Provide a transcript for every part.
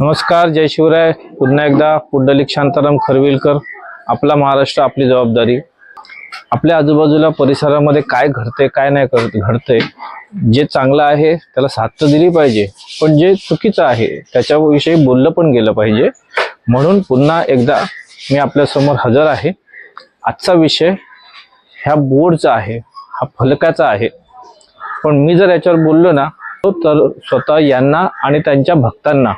नमस्कार जय शिवराय. पुन्हा एकदा पुंडलिक शांताराम खरविलकर आपला महाराष्ट्र आपली जबाबदारी. आपल्या आजूबाजूला परिसरामध्ये काय घडते काय नाही करत घडतंय जे चांगलं आहे त्याला साथ दिली पाहिजे पण जे चुकीचं आहे त्याच्याविषयी बोललं पण गेलं पाहिजे. म्हणून पुन्हा एकदा मी आपल्यासमोर हजर आहे. आजचा विषय ह्या बोर्डचा आहे हा फलकाचा आहे. पण मी जर याच्यावर बोललो ना तर स्वतः यांना आणि त्यांच्या भक्तांना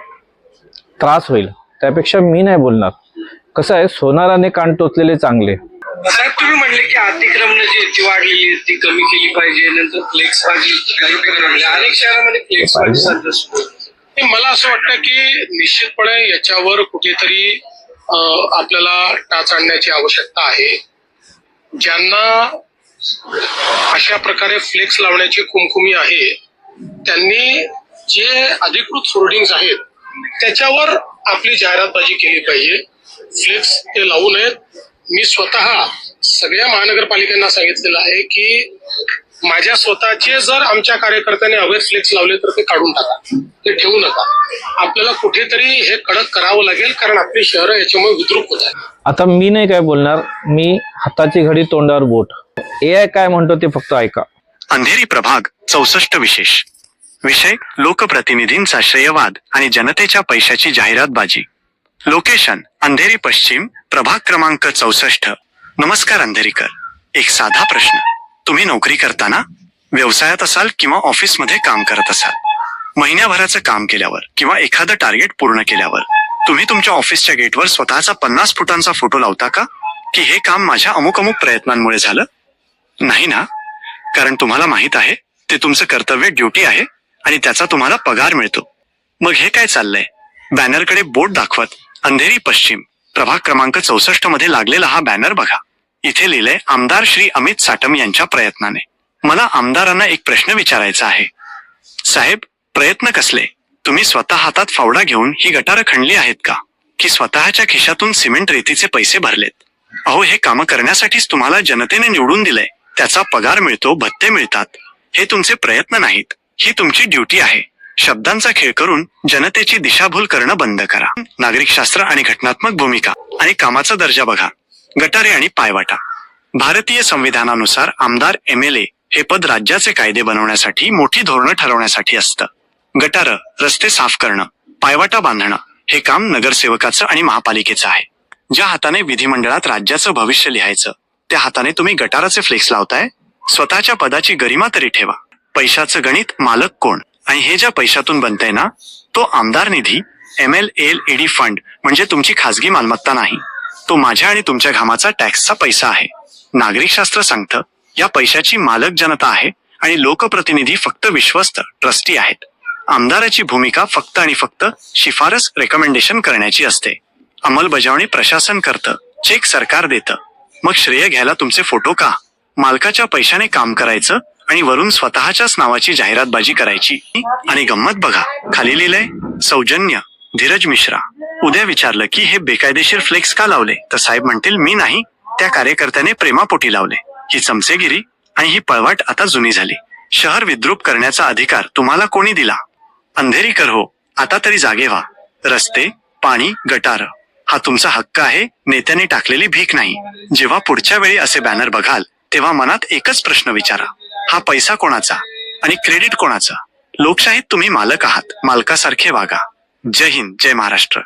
त्रास होईल. त्यापेक्षा मी नाही बोलणार. कसं आहे सोनाराने कान टोचलेले चांगले. साहेब तुम्ही म्हणले की अतिक्रमण जी ती वाढलेली ती कमी केली पाहिजे नंतर फ्लेक्स बाजी अनेक शहरामध्ये फ्लेक्स. नाही, मला असं वाटतं की निश्चितपणे याच्यावर कुठेतरी आपल्याला टाच आणण्याची आवश्यकता आहे. ज्यांना अशा प्रकारे फ्लेक्स लावण्याची कुमकुमी आहे त्यांनी जे अधिकृत होर्डिंग्स आहेत त्याच्यावर आपली जाहिरातबाजी केली पाहिजे. फ्लेक्स ते लावू नयेत. मी स्वतः सगळ्या महानगरपालिकांना सांगितलेलं आहे की माझ्या स्वतःचे जर आमच्या कार्यकर्त्यांनी अवैध फ्लेक्स लावले तर ते काढून टाका. ते ठेवू नका. आपल्याला कुठेतरी हे कडक करावं लागेल कारण आपली शहरं याच्यामुळे विद्रूप होत आहेत. आता मी नाही काय बोलणार. मी हाताची घडी तोंडावर बोट. ए आय काय म्हणतो ते फक्त ऐका. अंधेरी प्रभाग चौसष्ट विशेष. विषय लोकप्रतिनिधींचा श्रेयवाद आणि जनतेच्या पैशाची जाहिरातबाजी. लोकेशन अंधेरी पश्चिम प्रभाग क्रमांक चौसष्ट. नमस्कार अंधेरीकर. एक साधा प्रश्न. तुम्ही नोकरी करताना व्यवसायात असाल किंवा ऑफिसमध्ये काम करत असाल? महिन्याभराचं काम केल्यावर किंवा एखादं टार्गेट पूर्ण केल्यावर तुम्ही तुमच्या ऑफिसच्या गेटवर स्वतःचा पन्नास फुटांचा फोटो लावता का? की हे काम माझ्या अमुक अमुक प्रयत्नांमुळे झालं? नाही ना? कारण तुम्हाला माहीत आहे ते तुमचं कर्तव्य ड्युटी आहे. आणि त्याचा तुम्हाला पगार मिळतो. मग हे काय चाललंय? बॅनरकडे बोट दाखवत अंधेरी पश्चिम प्रभाग क्रमांक चौसष्टमध्ये लागलेला हा बॅनर बघा. इथे लिहिलंय आमदार श्री अमित साटम यांच्या प्रयत्नाने. मला आमदारांना एक प्रश्न विचारायचा आहे. साहेब प्रयत्न कसले? तुम्ही स्वतः हातात फावडा घेऊन ही गटारं खणली आहेत का? की स्वतःच्या खिशातून सिमेंट रेतीचे पैसे भरलेत? अहो हे कामं करण्यासाठीच तुम्हाला जनतेने निवडून दिलंय. त्याचा पगार मिळतो भत्ते मिळतात. हे तुमचे प्रयत्न नाहीत. ही तुमची ड्युटी आहे. शब्दांचा खेळ करून जनतेची दिशाभूल करणं बंद करा. नागरिक शास्त्र आणि घटनात्मक भूमिका आणि कामाचा दर्जा बघा. गटारे आणि पायवाटा. भारतीय संविधानानुसार आमदार एम एल ए हे पद राज्याचे कायदे बनवण्यासाठी मोठी धोरणं ठरवण्यासाठी असतं. गटार रस्ते साफ करणं पायवाटा बांधणं हे काम नगरसेवकाचं आणि महापालिकेचं आहे. ज्या हाताने विधिमंडळात राज्याचं भविष्य लिहायचं त्या हाताने तुम्ही गटाराचे फ्लेक्स लावताय? स्वतःच्या पदाची गरिमा तरी ठेवा. पैशाचं गणित मालक कोण? आणि हे ज्या पैशातून बनतंय ना तो आमदार निधी M L L ED fund म्हणजे तुमची खासगी मालमत्ता नाही. तो माझ्या आणि तुमच्या घामाचा टॅक्सचा पैसा आहे. नागरिकशास्त्र सांगतं या पैशाची मालक जनता आहे आणि लोकप्रतिनिधी फक्त विश्वस्त ट्रस्टी आहेत. आमदाराची भूमिका फक्त आणि फक्त शिफारस रेकमेंडेशन करण्याची असते. अंमलबजावणी प्रशासन करतं चेक सरकार देतं. मग श्रेय घ्यायला तुमचे फोटो का? मालकाच्या पैशाने काम करायचं आणि वरून स्वतःच्याच नावाची जाहिरातबाजी करायची. आणि गंमत बघा. खाली लिहिलंय सौजन्य धीरज मिश्रा. उद्या विचारलं की हे बेकायदेशीर फ्लेक्स का लावले? तर साहेब म्हणतील मी नाही. त्या कार्यकर्त्याने प्रेमापोटी लावले. ही चमचेगिरी आणि ही पळवाट आता जुनी झाली. शहर विद्रूप करण्याचा अधिकार तुम्हाला कोणी दिला? अंधेरीकर हो. आता तरी जागे व्हा. रस्ते पाणी गटार. हा तुमचा हक्क आहे. नेत्याने टाकलेली भीक नाही. जेव्हा पुढच्या वेळी असे बॅनर बघाल तेव्हा मनात एकच प्रश्न विचारा. हा पैसा कोणाचा? आणि क्रेडिट कोणाचा? लोकशाहीत तुम्ही मालक आहात. मालकासारखे वागा. जय हिंद जय महाराष्ट्र.